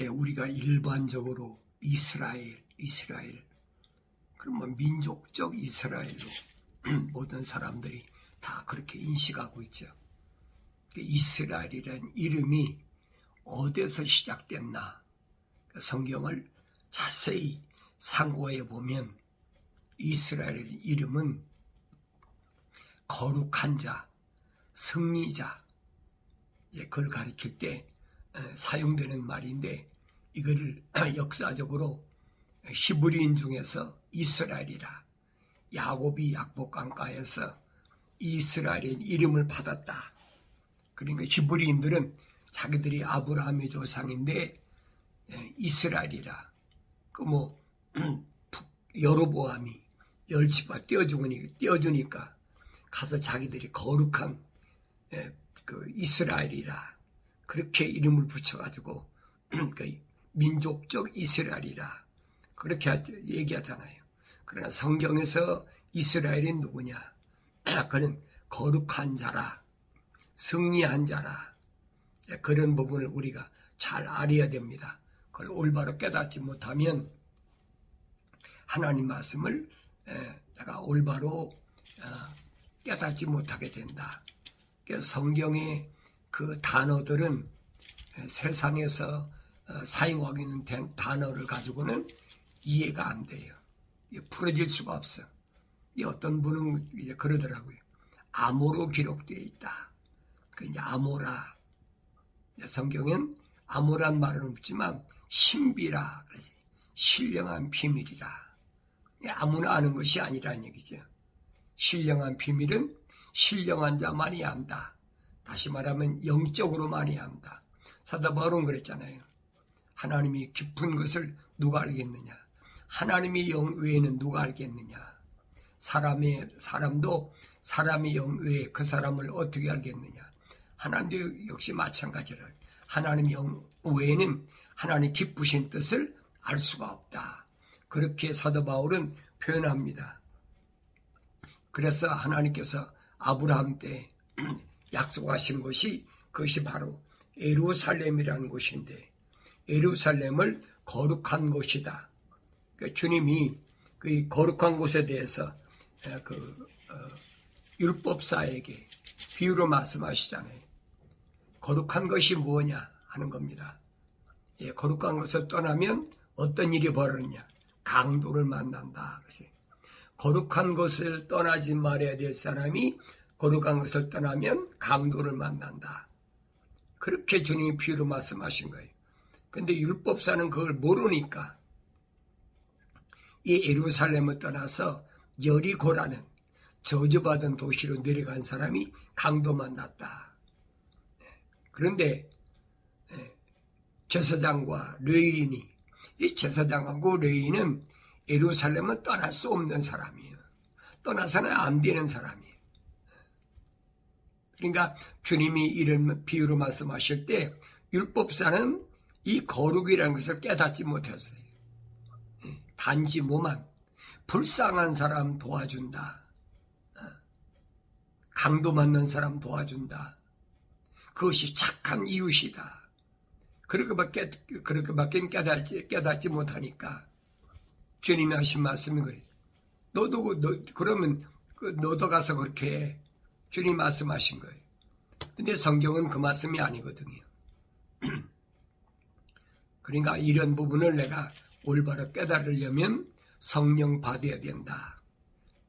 예, 우리가 일반적으로 이스라엘, 이스라엘, 그러면 민족적 이스라엘로 모든 사람들이 다 그렇게 인식하고 있죠. 그 이스라엘이라는 이름이 어디서 시작됐나? 그 성경을 자세히 상고해 보면 이스라엘 이름은 거룩한 자, 승리자, 예, 그걸 가리킬 때 어, 사용되는 말인데 이거를 역사적으로 히브리인 중에서 이스라엘이라 야곱이 약복강가에서 이스라엘의 이름을 받았다. 그러니까 히브리인들은 자기들이 아브라함의 조상인데 예, 이스라엘이라 그뭐 여로보암이 띄워주니 띄워주니까 가서 자기들이 거룩한 예, 그 이스라엘이라 그렇게 이름을 붙여가지고 그 민족적 이스라엘이라 그렇게 얘기하잖아요. 그러나 성경에서 이스라엘이 누구냐? 그는 거룩한 자라, 승리한 자라. 예, 그런 부분을 우리가 잘 알아야 됩니다. 그걸 올바로 깨닫지 못하면 하나님 말씀을 예, 내가 올바로 어, 깨닫지 못하게 된다. 성경의 그 단어들은 세상에서 어, 사용하고 있는 단어를 가지고는 이해가 안 돼요. 풀어질 수가 없어. 어떤 분은 이제 그러더라고요. 암호로 기록되어 있다. 그 이제 암호라. 성경엔 암호란 말은 없지만 신비라 그러지. 신령한 비밀이라. 아무나 아는 것이 아니라는 얘기죠. 신령한 비밀은 신령한 자만이 안다. 다시 말하면 영적으로만이 안다. 사도 바울은 그랬잖아요. 하나님이 깊은 것을 누가 알겠느냐? 하나님의 영 외에는 누가 알겠느냐? 사람의 사람도 사람의 영 외에 그 사람을 어떻게 알겠느냐? 하나님도 역시 마찬가지로 하나님의 영 외에는 하나님 기쁘신 뜻을 알 수가 없다. 그렇게 사도 바울은 표현합니다. 그래서 하나님께서 아브라함 때 약속하신 것이 그것이 바로 에루살렘이라는 곳인데 에루살렘을 거룩한 곳이다. 그 주님이 그 거룩한 곳에 대해서 그 어, 율법사에게 비유로 말씀하시잖아요. 거룩한 것이 무엇냐 하는 겁니다. 예, 거룩한 것을 떠나면 어떤 일이 벌어지냐? 강도를 만난다. 그치? 거룩한 것을 떠나지 말아야 될 사람이 거룩한 것을 떠나면 강도를 만난다. 그렇게 주님이 비유로 말씀하신 거예요. 근데 율법사는 그걸 모르니까 이 예루살렘을 떠나서 여리고라는 저주받은 도시로 내려간 사람이 강도 만났다. 네. 그런데 네. 제사장과 레인이 이 제사장하고 레인은 예루살렘은 떠날 수 없는 사람이에요. 떠나서는 안 되는 사람이에요. 그러니까 주님이 이런 비유로 말씀하실 때 율법사는 이 거룩이라는 것을 깨닫지 못했어요. 예, 단지 뭐만 불쌍한 사람 도와준다. 어, 강도 맞는 사람 도와준다. 그것이 착한 이웃이다. 그렇게밖에 그렇게밖에 깨닫지 깨닫지 못하니까 주님이 하신 말씀이 그래. 너도 그, 너 그러면 그 너도 가서 그렇게 해. 주님 말씀하신 거예요. 근데 성경은 그 말씀이 아니거든요. 그러니까 이런 부분을 내가 올바로 깨달으려면 성령 받아야 된다.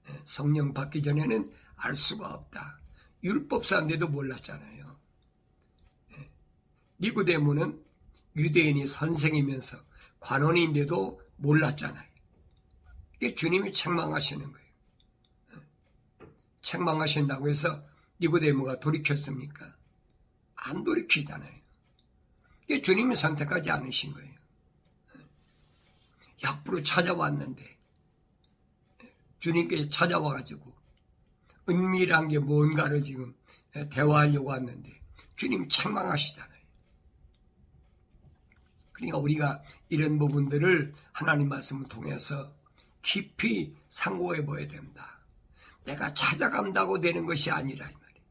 예, 성령 받기 전에는 알 수가 없다. 율법사인데도 몰랐잖아요. 예, 니구데모는 유대인이 선생이면서 관원인데도 몰랐잖아요. 주님이 책망하시는 거예요. 책망하신다고 해서 니고데모가 돌이켰습니까? 안 돌이키잖아요. 이게 주님이 선택하지 않으신 거예요. 약부로 찾아왔는데 주님께 찾아와가지고 은밀한 게 뭔가를 지금 대화하려고 왔는데 주님 책망하시잖아요. 그러니까 우리가 이런 부분들을 하나님 말씀을 통해서 깊이 상고해 보아야 됩니다. 내가 찾아간다고 되는 것이 아니라 이 말이에요.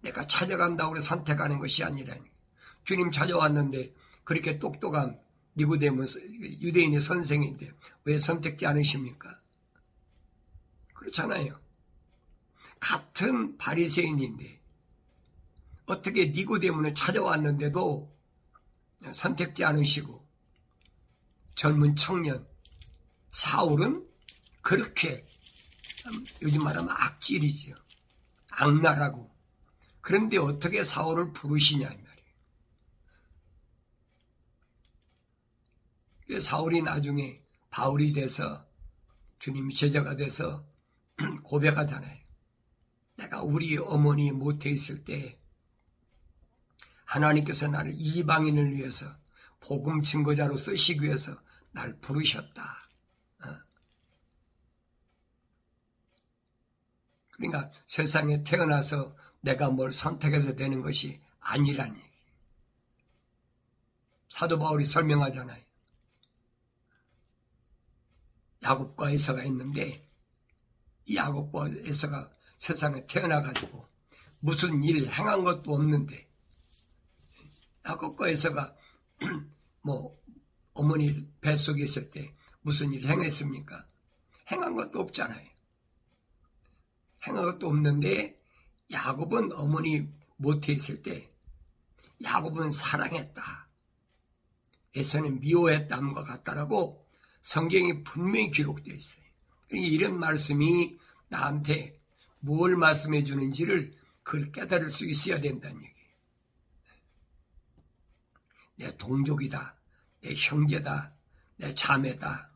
내가 찾아간다고 선택하는 것이 아니라 주님 찾아왔는데 그렇게 똑똑한 니고데모 유대인의 선생인데 왜 선택지 않으십니까? 그렇잖아요. 같은 바리새인인데 어떻게 니고데모는 찾아왔는데도 선택지 않으시고 젊은 청년 사울은 그렇게 요즘 말하면 악질이지요. 악랄하고 그런데 어떻게 사울을 부르시냐 이 말이에요. 사울이 나중에 바울이 돼서 주님 제자가 돼서 고백하잖아요. 내가 우리 어머니 못해 있을 때 하나님께서 나를 이방인을 위해서 복음 증거자로 쓰시기 위해서 날 부르셨다. 어? 그러니까 세상에 태어나서 내가 뭘 선택해서 되는 것이 얘기. 사도 바울이 설명하잖아요. 야곱과 에서가 있는데 이 야곱과 에서가 세상에 태어나 가지고 무슨 일 행한 것도 없는데 야곱과 에서가 뭐 어머니 뱃속에 있을 때 무슨 일 행했습니까? 행한 것도 없잖아요. 행한 것도 없는데 야곱은 어머니 못해 있을 때 야곱은 사랑했다. 에서는 미워했다함과 같다라고 성경에 분명히 기록되어 있어요. 그러니까 이런 말씀이 나한테 뭘 말씀해 주는지를 그걸 깨달을 수 있어야 된다는 얘기예요. 내 동족이다. 내 형제다. 내 자매다.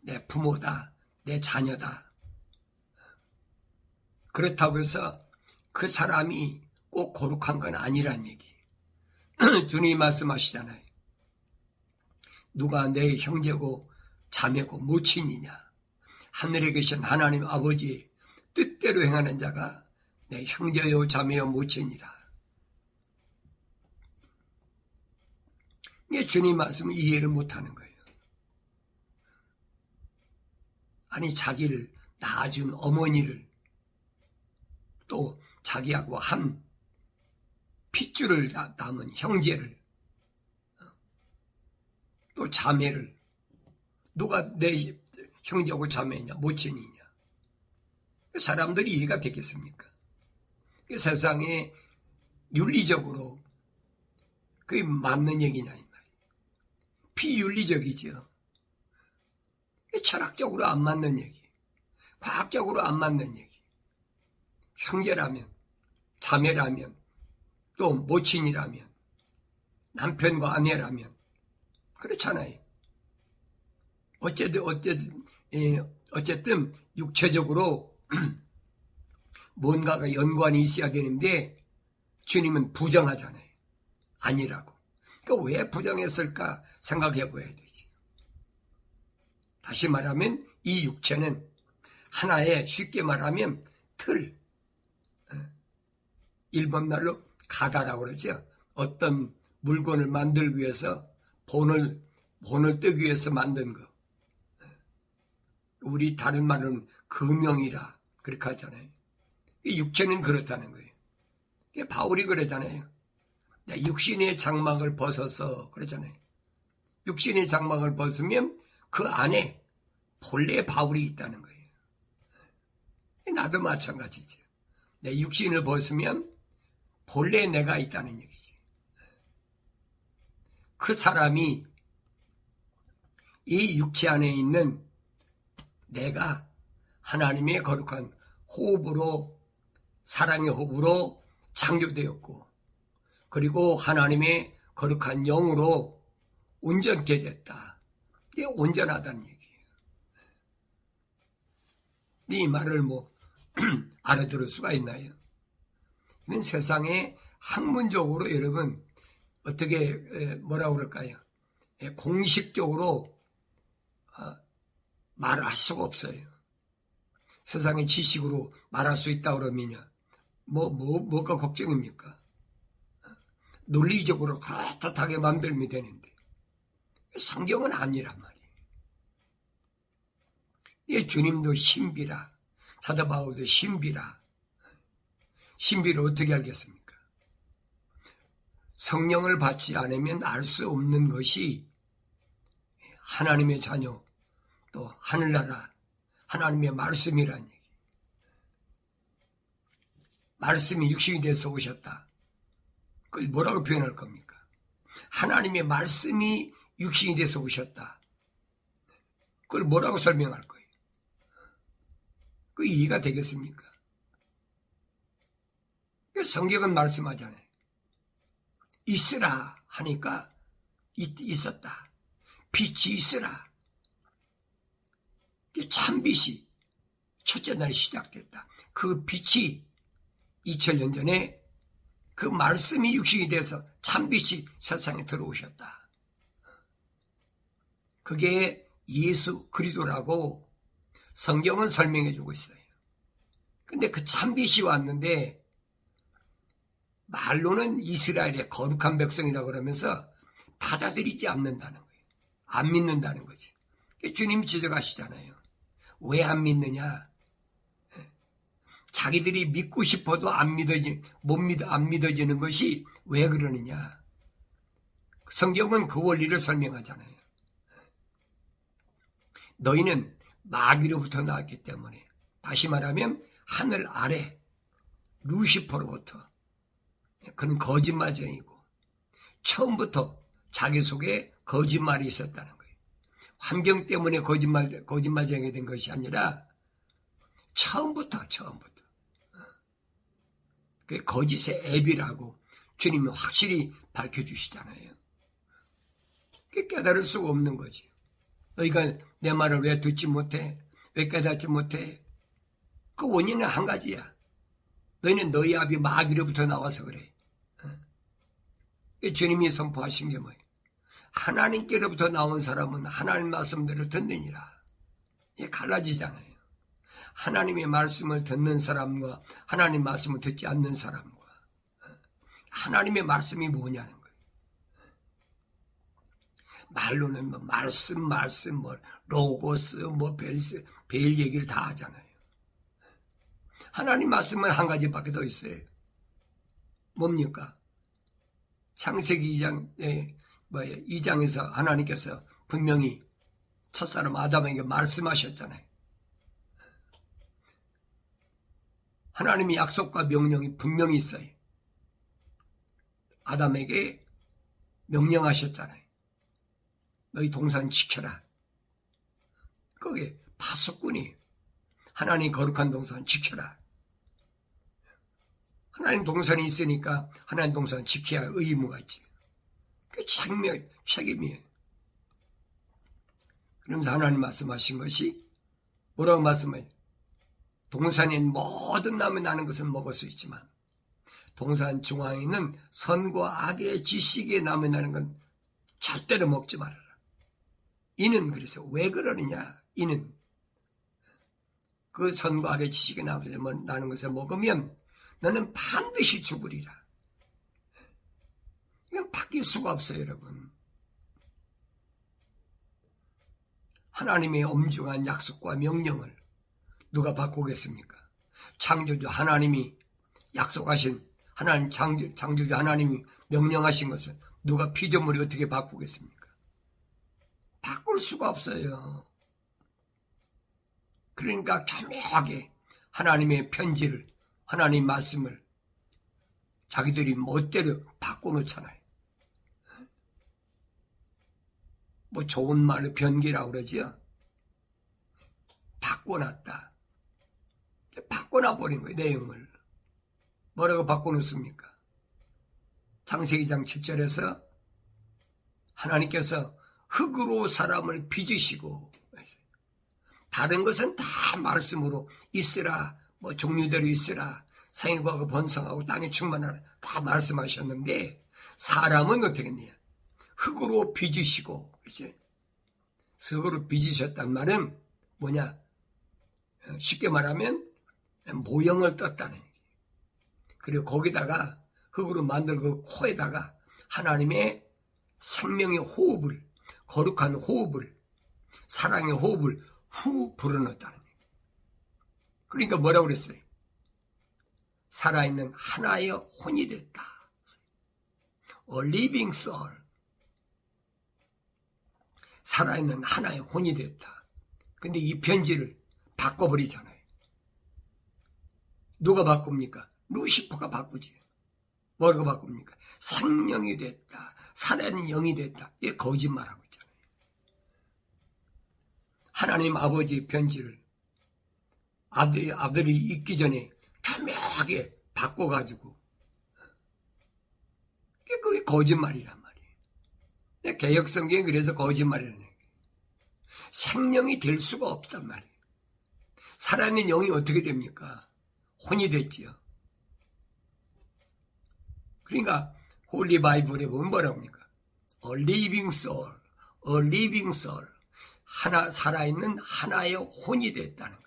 내 부모다. 내 자녀다. 그렇다고 해서 그 사람이 꼭 거룩한 건 아니란 얘기. 주님이 말씀하시잖아요. 누가 내 형제고 자매고 모친이냐. 하늘에 계신 하나님 아버지 뜻대로 행하는 자가 내 형제요 자매요 모친이라. 이게 주님 말씀을 이해를 못하는 거예요. 아니 자기를 낳아준 어머니를 또 자기하고 한 핏줄을 남은 형제를 또 자매를 누가 내 형제고 자매냐 모친이냐 사람들이 이해가 되겠습니까? 세상에 윤리적으로 그게 맞는 얘기냐 이 말이에요. 비윤리적이죠. 철학적으로 안 맞는 얘기, 과학적으로 안 맞는 얘기. 형제라면, 자매라면, 또 모친이라면, 남편과 아내라면 그렇잖아요. 어쨌든 어쨌든 예, 어쨌든 육체적으로 뭔가가 연관이 있어야 되는데 주님은 부정하잖아요. 아니라고. 그러니까 왜 부정했을까 생각해 봐야 되지. 다시 말하면 이 육체는 하나의 쉽게 말하면 틀. 어, 일본 말로 가다라고 그러죠. 어떤 물건을 만들기 위해서 본을 본을 뜨기 위해서 만든 거. 우리 다른 말은 금명이라 그렇게 하잖아요. 육체는 그렇다는 거예요. 바울이 그러잖아요. 육신의 장막을 벗어서 그러잖아요. 육신의 장막을 벗으면 그 안에 본래 바울이 있다는 거예요. 나도 마찬가지죠. 내 육신을 벗으면 본래 내가 있다는 얘기지. 그 사람이 이 육체 안에 있는 내가 하나님의 거룩한 호흡으로 사랑의 호흡으로 창조되었고 그리고 하나님의 거룩한 영으로 온전케 됐다. 이게 온전하다는 얘기예요. 이 말을 뭐 알아들을 수가 있나요? 세상에 학문적으로 여러분 어떻게 뭐라 그럴까요? 공식적으로 어, 말을 할 수가 없어요. 세상의 지식으로 말할 수 있다 그러면요. 뭐, 뭐, 뭐가 걱정입니까? 논리적으로 그렇듯하게 만들면 되는데. 성경은 아니란 말이에요. 예, 주님도 신비라. 사도 바울도 신비라. 신비를 어떻게 알겠습니까? 성령을 받지 않으면 알 수 없는 것이 하나님의 자녀, 또 하늘나라, 하나님의 말씀이라는 얘기. 말씀이 육신이 돼서 오셨다. 그걸 뭐라고 표현할 겁니까? 하나님의 말씀이 육신이 돼서 오셨다. 그걸 뭐라고 설명할 거예요? 그 이해가 되겠습니까? 성경은 말씀하잖아요. 있으라 하니까 있, 있었다. 빛이 있으라. 참 빛이 첫째 날이 시작됐다. 그 빛이 2000년 전에 그 말씀이 육신이 돼서 참 빛이 세상에 들어오셨다. 그게 예수 그리도라고 성경은 설명해 주고 있어요. 근데 그 참빛이 왔는데 말로는 이스라엘의 거룩한 백성이라고 그러면서 받아들이지 않는다는 거예요. 안 믿는다는 거지. 주님이 지적하시잖아요. 왜 안 믿느냐? 자기들이 믿고 싶어도 안 믿어지, 못 믿어, 안 믿어지는 것이 왜 그러느냐? 성경은 그 원리를 설명하잖아요. 너희는 마귀로부터 나왔기 때문에, 다시 말하면 하늘 아래, 루시퍼로부터, 그는 거짓말쟁이고, 처음부터 자기 속에 거짓말이 있었다는 거예요. 환경 때문에 거짓말, 거짓말쟁이 된 것이 아니라, 처음부터, 처음부터. 그 거짓의 앱이라고 주님이 확실히 밝혀 주시잖아요. 그 깨달을 수가 없는 거지. 너희가 내 말을 왜 듣지 못해? 왜 깨닫지 못해? 그 원인은 한 가지야. 너희는 너희 아비 마귀로부터 나와서 그래. 어? 주님이 선포하신 게 뭐예요? 하나님께로부터 나온 사람은 하나님 말씀대로 듣느니라. 이게 갈라지잖아요. 하나님의 말씀을 듣는 사람과 하나님 말씀을 듣지 않는 사람과 하나님의 말씀이 뭐냐는 거예요. 말로는 뭐 말씀, 말씀, 뭐 로고스, 뭐 벨스, 벨 얘기를 다 하잖아요. 하나님 말씀은 한 가지밖에 더 있어요. 뭡니까? 창세기 2장, 예, 뭐 2장에서 하나님께서 분명히 첫사람 아담에게 말씀하셨잖아요. 하나님의 약속과 명령이 분명히 있어요. 아담에게 명령하셨잖아요. 너희 동산 지켜라. 그게 파수꾼이 하나님 거룩한 동산 지켜라. 하나님 동산이 있으니까 하나님 동산 지켜야 의무가 있지. 그 책명, 책임이에요. 그러면서 하나님 말씀하신 것이 뭐라고 말씀해요? 동산에 모든 나무 나는 것은 먹을 수 있지만 동산 중앙에 있는 선과 악의 지식의 나무 나는 건 절대로 먹지 말아라. 이는 그래서 왜 그러느냐? 이는 그 선과 악의 지식의 나무 나는 것을 먹으면 너는 반드시 죽으리라. 이건 바뀔 수가 없어요, 여러분. 하나님의 엄중한 약속과 명령을 누가 바꾸겠습니까? 창조주 하나님이 약속하신 하나님 창조, 창조주 하나님이 명령하신 것을 누가 피조물이 어떻게 바꾸겠습니까? 바꿀 수가 없어요. 그러니까 교묘하게 하나님의 편지를 하나님 말씀을 자기들이 멋대로 바꿔놓잖아요. 뭐 좋은 말을 변기라고 그러지요. 바꿔놨다. 바꿔놔 버린 거예요, 내용을. 뭐라고 바꿔놓습니까? 창세기장 7절에서 하나님께서 흙으로 사람을 빚으시고 다른 것은 다 말씀으로 있으라 뭐 종류대로 있으라 생애과거 번성하고 땅에 충만하라 다 말씀하셨는데 사람은 어떻게 했냐 흙으로 빚으시고 그치? 흙으로 빚으셨단 말은 뭐냐 쉽게 말하면 모형을 떴다는 얘기. 그리고 거기다가 흙으로 만든 그 코에다가 하나님의 생명의 호흡을, 거룩한 호흡을, 사랑의 호흡을 후 불어넣었다는. 그러니까 뭐라고 그랬어요? 살아있는 하나의 혼이 됐다. a living soul. 살아있는 하나의 혼이 됐다. 근데 이 편지를 바꿔버리잖아요. 누가 바꿉니까? 루시퍼가 바꾸지. 뭐라고 바꿉니까? 생명이 됐다. 살아있는 영이 됐다. 이게 거짓말하고 있잖아요. 하나님 아버지 편지를 아들이, 아들이 있기 전에 교묘하게 바꿔가지고 그게 거짓말이란 말이에요. 개혁성경에 그래서 거짓말이라는 얘기예요. 생명이 될 수가 없단 말이에요. 살아있는 영이 어떻게 됩니까? 혼이 됐지요. 그러니까 홀리 바이블에 보면 뭐라고 합니까? A living soul, a living soul. 하나 살아있는 하나의 혼이 됐다는.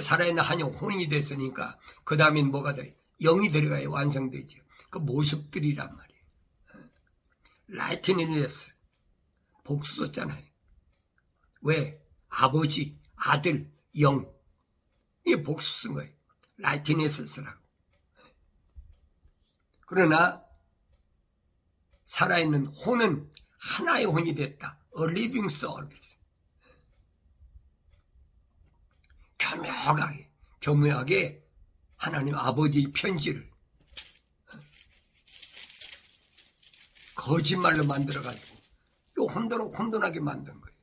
살아있는 하나의 혼이 됐으니까 그 다음엔 뭐가 돼? 영이 들어가야 완성되죠. 그 모습들이란 말이에요. 라이트니네스 복수 썼잖아요. 왜? 아버지, 아들, 영 이게 복수 쓴 거예요. 라이트니스 쓰라고. 그러나 살아있는 혼은 하나의 혼이 됐다. A living soul. 교묘하게, 교묘하게 하나님 아버지의 편지를 거짓말로 만들어가지고 요 혼돈을 혼돈하게 만든 거예요.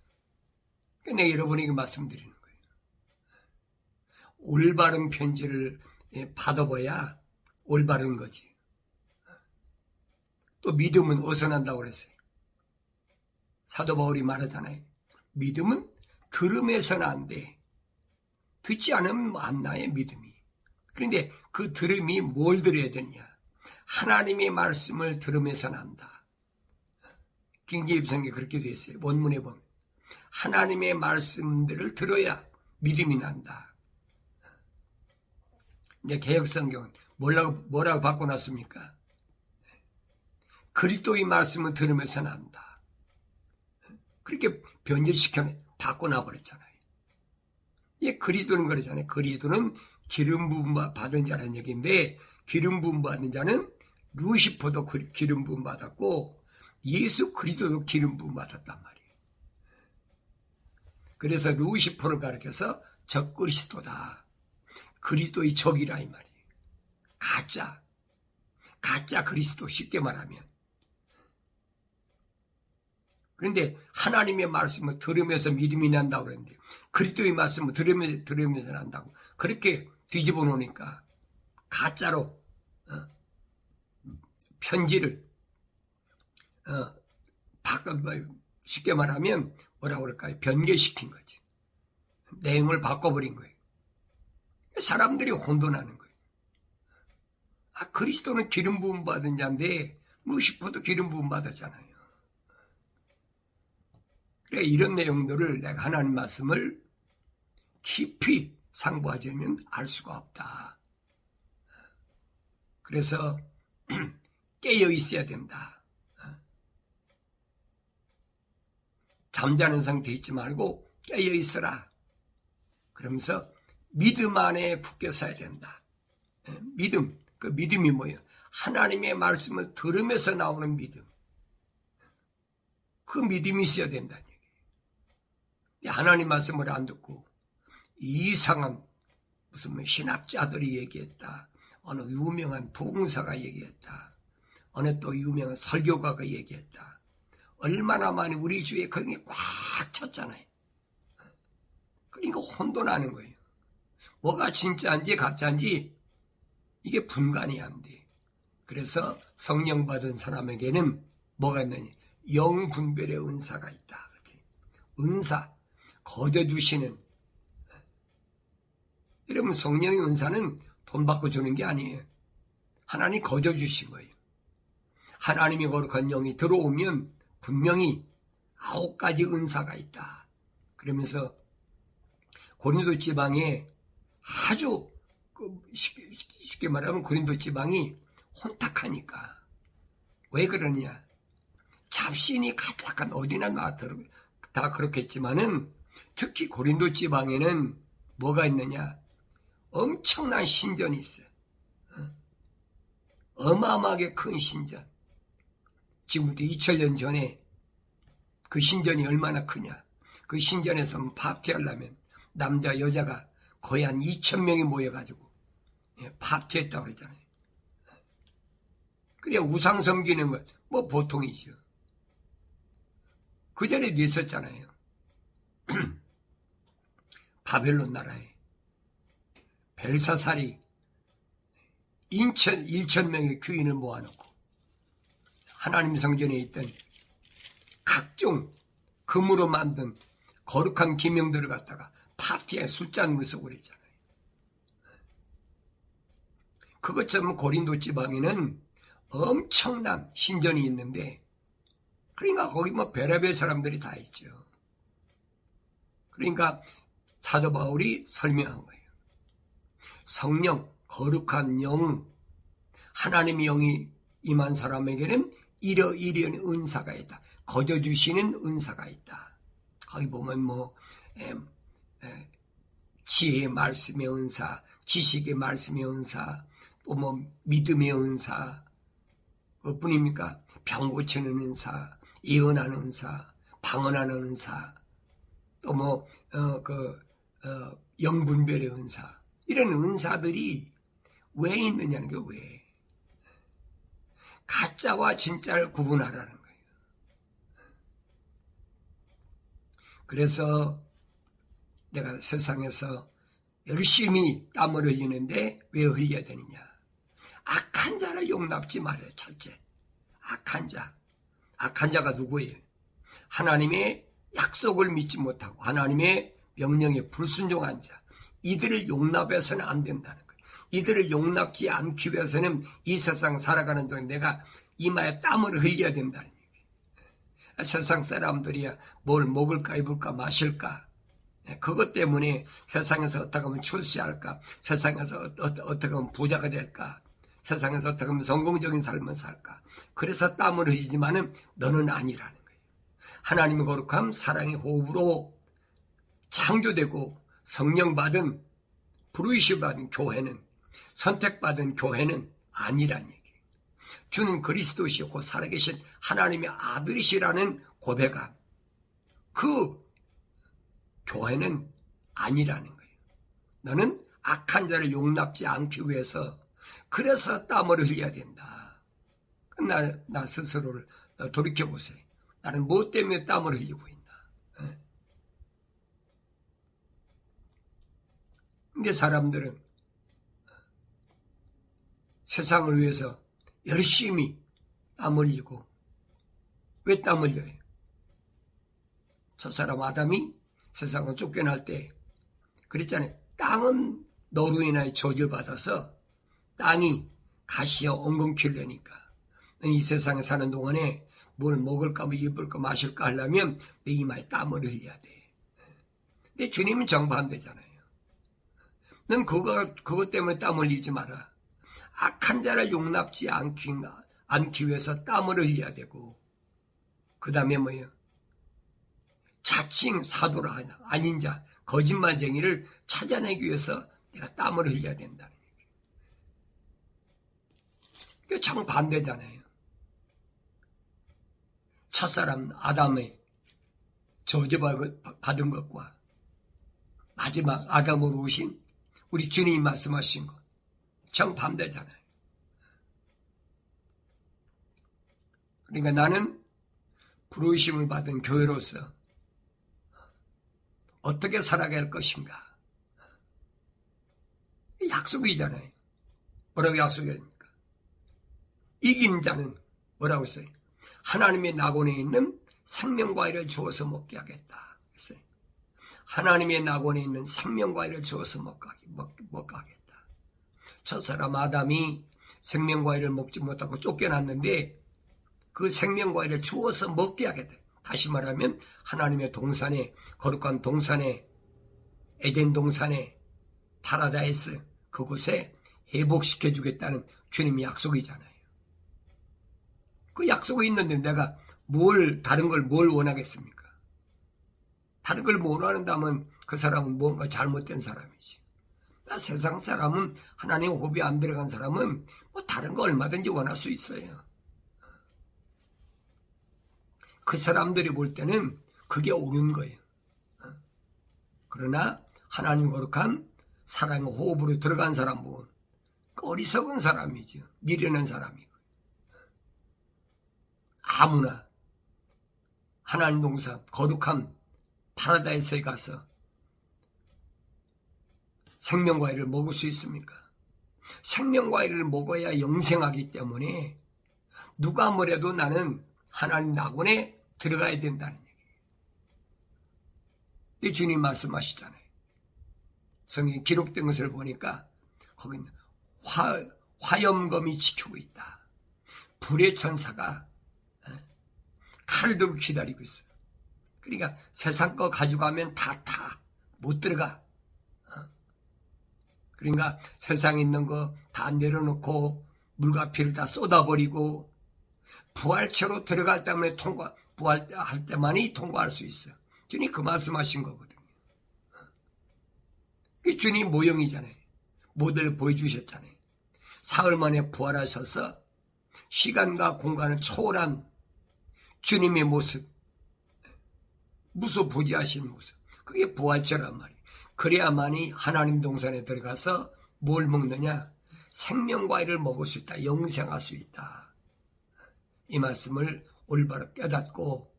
내가 여러분에게 말씀드리는 거예요. 올바른 편지를 받아봐야 올바른 거지. 또 믿음은 어디서 난다고 그랬어요. 사도 바울이 말하잖아요. 믿음은 들음에서는 안 돼. 듣지 않으면 안 나의 믿음이. 그런데 그 들음이 뭘 들어야 되느냐. 하나님의 말씀을 들으면서 난다. 긴기입성에 그렇게 되어 있어요. 원문에 보면. 하나님의 말씀들을 들어야 믿음이 난다. 이제 개혁성경은 뭐라고, 뭐라고 바꿔놨습니까? 그리스도의 말씀을 들으면서 난다. 그렇게 변질시켜 바꿔놔 버렸잖아요. 예, 그리스도는 그러잖아요. 그리스도는 기름 부음 받은 자라는 얘기인데 기름 부음 받은 자는 루시퍼도 기름 부음 받았고 예수 그리스도도 기름 부음 받았단 말이에요. 그래서 루시퍼를 가르쳐서 적 그리스도다. 그리스도의 적이라 이 말이에요. 가짜. 가짜 그리스도 쉽게 말하면 그런데 하나님의 말씀을 들으면서 믿음이 난다고 그랬는데 그리스도의 말씀을 들으면서, 들으면서 난다고 그렇게 뒤집어 놓으니까 가짜로 어, 편지를 어, 바꿔 뭐, 쉽게 말하면 뭐라고 그럴까요? 변개시킨 거지. 내용을 바꿔버린 거예요. 사람들이 혼돈하는 거예요. 아, 그리스도는 기름 부음 받은 자인데 루시퍼도 기름 부음 받았잖아요. 그래 이런 내용들을 내가 하나님 말씀을 깊이 상부하지 않으면 알 수가 없다. 그래서 깨어 있어야 된다. 잠자는 상태 있지 말고 깨어 있어라. 그러면서 믿음 안에 붙게 서야 된다. 믿음, 그 믿음이 뭐예요? 하나님의 말씀을 들으면서 나오는 믿음. 그 믿음이 있어야 된다니. 하나님 말씀을 안 듣고 이상한 무슨 뭐 신학자들이 얘기했다. 어느 유명한 부흥사가 얘기했다. 어느 또 유명한 설교가가 얘기했다. 얼마나 많이 우리 주위에 그런 게 꽉 찼잖아요. 그러니까 혼돈하는 거예요. 뭐가 진짜인지 가짜인지 이게 분간이 안 돼. 그래서 성령 받은 사람에게는 뭐가 있느냐? 영 분별의 은사가 있다. 은사. 거둬주시는 이러면 성령의 은사는 돈 받고 주는 게 아니에요. 하나님 거둬주신 거예요. 하나님이 거룩한 영이 들어오면 분명히 아홉 가지 은사가 있다. 그러면서 고린도 지방에 아주 그 쉽게 말하면 고린도 지방이 혼탁하니까 왜 그러냐? 잡신이 가득한 어디나 다 그렇겠지만은 특히 고린도 지방에는 뭐가 있느냐? 엄청난 신전이 있어요. 어? 어마어마하게 큰 신전. 지금부터 2000년 전에 그 신전이 얼마나 크냐. 그 신전에서 파티하려면 남자 여자가 거의 한 2,000명이 모여가지고 예, 파티했다고 그러잖아요. 그래 우상 섬기는 건 뭐 보통이죠. 그 전에도 있었잖아요. 바벨론 나라에 벨사살이 인천 1천 명의 귀인을 모아놓고 하나님 성전에 있던 각종 금으로 만든 거룩한 기명들을 갖다가 파티에 술잔 것을 그랬잖아요. 그것처럼 고린도 지방에는 엄청난 신전이 있는데 그러니까 거기 뭐 별의별 사람들이 다 있죠. 그러니까 사도 바울이 설명한 거예요. 성령, 거룩한 영, 하나님의 영이 임한 사람에게는 이러이러한 은사가 있다. 거저 주시는 은사가 있다. 거기 보면 뭐 에, 에, 지혜의 말씀의 은사, 지식의 말씀의 은사, 또 뭐 믿음의 은사, 그뿐입니까? 병 고치는 은사, 예언하는 은사, 방언하는 은사, 또 뭐, 어, 그, 어, 영분별의 은사. 이런 은사들이 왜 있느냐는 게 왜? 가짜와 진짜를 구분하라는 거예요. 그래서 내가 세상에서 열심히 땀을 흘리는데 왜 흘려야 되느냐? 악한 자를 용납지 말아요, 첫째. 악한 자. 악한 자가 누구예요? 하나님의 약속을 믿지 못하고 하나님의 명령에 불순종한 자. 이들을 용납해서는 안 된다는 거예요. 이들을 용납지 않기 위해서는 이 세상 살아가는 동안 내가 이마에 땀을 흘려야 된다는 얘기예요. 세상 사람들이야 뭘 먹을까 입을까 마실까 네, 그것 때문에 세상에서 어떻게 하면 출세할까 세상에서 어, 떻게 하면 부자가 될까 세상에서 어떻게 하면 성공적인 삶을 살까 그래서 땀을 흘리지만은 너는 아니라는. 하나님의 거룩함 사랑의 호흡으로 창조되고 성령 받은 부르시 받은 교회는 선택받은 교회는 아니란 얘기예요. 주는 그리스도시고 살아계신 하나님의 아들이시라는 고백함. 그 교회는 아니라는 거예요. 너는 악한 자를 용납지 않기 위해서 그래서 땀을 흘려야 된다. 나, 나 스스로를 돌이켜보세요. 나는 무엇 때문에 땀을 흘리고 있나. 근데 사람들은 세상을 위해서 열심히 땀 흘리고 왜 땀 흘려요? 저 사람 아담이 세상을 쫓겨날 때 그랬잖아요. 땅은 너로 인하여 저주를 받아서 땅이 가시어 엉겅퀴를 내니까 이 세상에 사는 동안에 뭘 먹을까 뭐 입을까 마실까 하려면 내 이마에 땀을 흘려야 돼. 근데 주님은 정반대잖아요. 넌 그거, 그것 때문에 땀 흘리지 마라. 악한 자를 용납지 않기, 않기 위해서 땀을 흘려야 되고, 그 다음에 뭐예요? 자칭 사도라 하나, 아닌 자, 거짓말쟁이를 찾아내기 위해서 내가 땀을 흘려야. 이게 정반대잖아요. 첫사람 아담의 저주받은 것과 마지막 아담으로 오신 우리 주님이 말씀하신 것 정반대잖아요. 그러니까 나는 부르심을 받은 교회로서 어떻게 살아갈 가 것인가? 약속이잖아요. 뭐라고 약속입니까? 이긴 자는 뭐라고 했어요? 하나님의 낙원에 있는 생명과일을 주어서 먹게 하겠다. 하나님의 낙원에 있는 생명과일을 주어서 먹게, 먹, 먹게 하겠다. 첫 사람 아담이 생명과일을 먹지 못하고 쫓겨났는데 그 생명과일을 주어서 먹게 하겠다. 다시 말하면 하나님의 동산에 거룩한 동산에 에덴 동산에 파라다이스 그곳에 회복시켜 주겠다는 주님의 약속이잖아요. 그 약속이 있는데 내가 뭘 다른 걸 뭘 원하겠습니까? 다른 걸못 원한다면 그 사람은 뭔가 잘못된 사람이지. 나 세상 사람은 하나님 호흡이 안 들어간 사람은 뭐 다른 거 얼마든지 원할 수 있어요. 그 사람들이 볼 때는 그게 옳은 거예요. 그러나 하나님 거룩한 사랑의 호흡으로 들어간 사람은 어리석은 사람이죠. 미련한 사람이고. 아무나 하나님 동산 거룩한 파라다이스에 가서 생명과일을 먹을 수 있습니까? 생명과일을 먹어야 영생하기 때문에 누가 뭐래도 나는 하나님 낙원에 들어가야 된다는 얘기예요. 이 주님 말씀하시잖아요. 성경 기록된 것을 보니까 거기는 화, 화염검이 지키고 있다. 불의 천사가 예, 들고 기다리고 있어요. 그러니까 세상 거 가져가면 다 타. 못 들어가. 어? 그러니까 세상에 있는 거 다 내려놓고 물과 피를 다 쏟아버리고 부활체로 들어갈 때문에 통과, 부활할 때만이 통과할 수 있어요. 주님 그 말씀하신 거거든요. 그 주님 모형이잖아요. 모델을 보여주셨잖아요. 사흘 만에 부활하셔서 시간과 공간을 초월한 주님의 모습, 무소부지하신 모습. 그게 부활체란 말이에요. 그래야만이 하나님 동산에 들어가서 뭘 먹느냐? 생명과일을 먹을 수 있다. 영생할 수 있다. 이 말씀을 올바로 깨닫고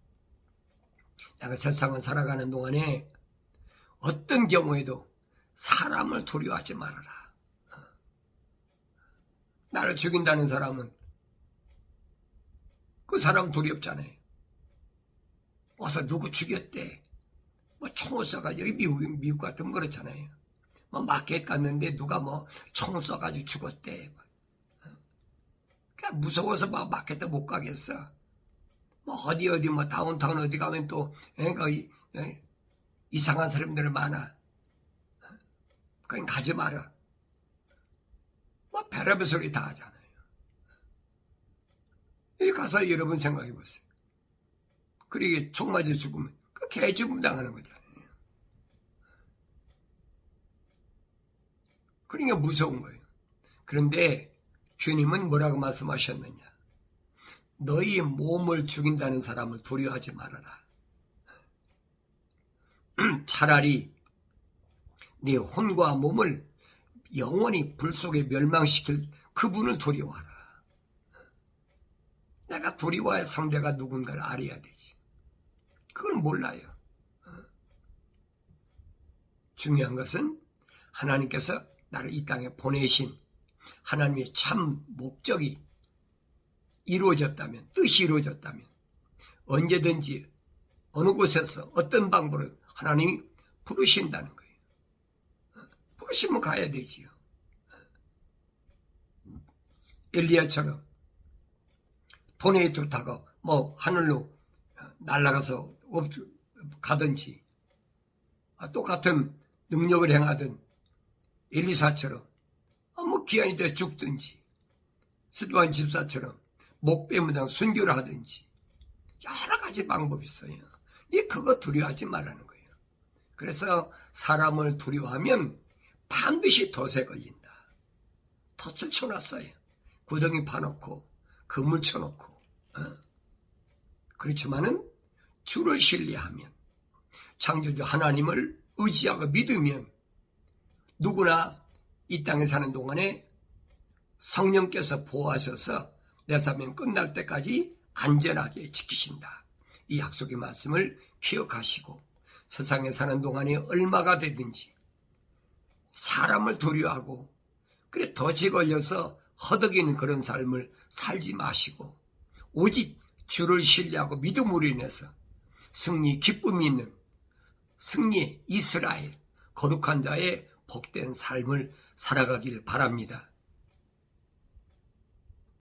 내가 세상을 살아가는 동안에 어떤 경우에도 사람을 두려워하지 말아라. 나를 죽인다는 사람은 그 사람 두렵잖아요. 어서 누구 죽였대. 뭐 총을 쏴가지고 미국 미국 같으면 그렇잖아요. 뭐 마켓 갔는데 누가 뭐 총을 쏴가지고 죽었대. 그러니까 무서워서 막 마켓에 못 가겠어. 뭐 어디 어디 뭐 다운타운 어디 가면 또 그러니까 이, 이상한 사람들 많아. 그냥 가지 마라. 뭐 별의별 소리 다 하잖아요. 여기 가서 여러분 생각해 보세요. 그러게 총 맞아 죽으면 그 개 죽음 당하는 거잖아요. 그러니까 무서운 거예요. 그런데 주님은 뭐라고 말씀하셨느냐? 너희 몸을 죽인다는 사람을 두려워하지 말아라. 차라리 네 혼과 몸을 영원히 불 속에 멸망시킬 그분을 두려워하라. 내가 두려워할 상대가 누군가를 알아야 되지. 그걸 몰라요. 어? 중요한 것은 하나님께서 나를 이 땅에 보내신 하나님의 참 목적이 이루어졌다면, 뜻이 이루어졌다면, 언제든지 어느 곳에서 어떤 방법으로 하나님이 부르신다는 거예요. 부르시면 가야 되지요. 엘리야처럼 돈에 좋다고 뭐 하늘로 날아가서 가든지 아, 똑같은 능력을 행하든 엘리사처럼 아, 뭐 기한이 돼 죽든지 스드완 집사처럼 목 빼무당 순교를 하든지 여러 가지 방법이 있어요. 이 그거 두려워하지 말라는 거예요. 그래서 사람을 두려워하면 반드시 덫에 걸린다. 덫을 쳐놨어요. 구덩이 파놓고 그물 쳐놓고 어? 그렇지만은 주를 신뢰하면 창조주 하나님을 의지하고 믿으면 누구나 이 땅에 사는 동안에 성령께서 보호하셔서 내 삶이 끝날 때까지 안전하게 지키신다. 이 약속의 말씀을 기억하시고 세상에 사는 동안에 얼마가 되든지 사람을 두려워하고 그래 덫이 걸려서 허덕이는 그런 삶을 살지 마시고 오직 주를 신뢰하고 믿음으로 인해서 승리 기쁨이 있는 승리 이스라엘 거룩한 자의 복된 삶을 살아가길 바랍니다.